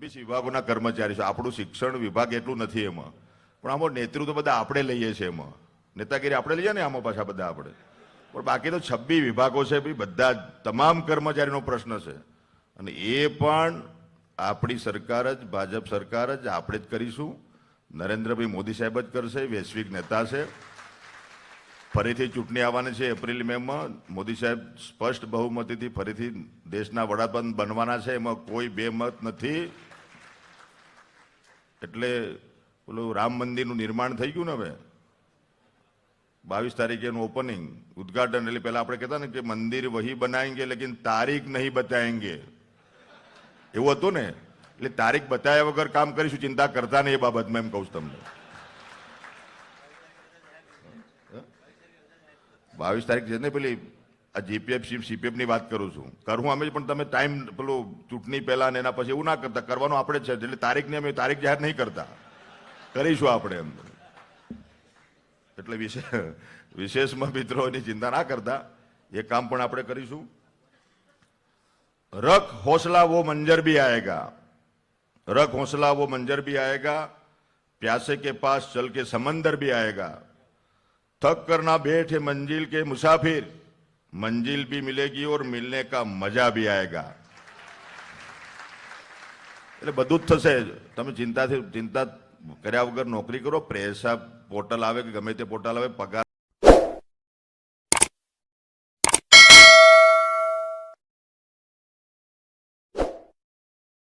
વીસ વિભાગોના કર્મચારી છે. આપણું શિક્ષણ વિભાગ એટલું નથી એમાં. પણ આમાં નેતૃત્વ બધા આપણે લઈએ છીએ એમાં. નેતાગીરી આપણે લઈએ ને આમાં પાછા બધા આપણે. પણ બાકી તો છબ્બી વિભાગો છે ભાઈ બધા તમામ કર્મચારીનો પ્રશ્ન છે. અને એ પણ આપણી સરકાર જ, ભાજપ સરકાર જ, આપણે જ કરીશું. નરેન્દ્રભાઈ મોદી સાહેબ જ કરશે, વૈશ્વિક નેતા છે. ફરીથી ચૂંટણી આવવાની છે એપ્રિલ મેમાં મોદી સાહેબ સ્પષ્ટ બહુમતીથી ફરીથી દેશના વડાપ્રધાન બનવાના છે. એમાં કોઈ બે મત નથી. એટલે પેલું રામ મંદિરનું નિર્માણ થઈ ગયું ને હવે. બાવીસ તારીખે એનું ઓપનિંગ ઉદઘાટન, એટલે પહેલાં આપણે કહેતા ને કે મંદિર વહી બનાવેંગે લેકિન તારીખ નહીં બતાવેંગે એવું હતું ને? એટલે તારીખ બતાવ્યા વગર કામ કરીશું, ચિંતા કરતા નહીં એ બાબતમાં, એમ કહું તમને. બાવીસ તારીખ છે ને પેલી આ જીપીએફ સીપીએફ ની વાત કરું છું કરું અમે પણ તમે ટાઈમ પેલું ચૂંટણી પહેલા ને એના પછી એવું ના કરતા કરવાનું આપણે જ છે એટલે તારીખ ને અમે તારીખ જાહેર નહીં કરતા કરીશું આપણે એમ એટલે વિશેષ વિશેષમાં મિત્રો એની ચિંતા ના કરતા એ કામ પણ આપણે કરીશું रख हौसला वो मंजर भी आएगा रख हौसला वो मंजर भी आएगा प्यासे के पास चल के समंदर भी आएगा थक कर ना बैठे मंजिल के मुसाफिर मंजिल भी मिलेगी और मिलने का मजा भी आएगा એટલે બધું જ થશે તમે ચિંતાથી ચિંતા કર્યા વગર નોકરી કરો પ્રેસા પોર્ટલ આવે કે ગમે તે પોર્ટલ આવે પગાર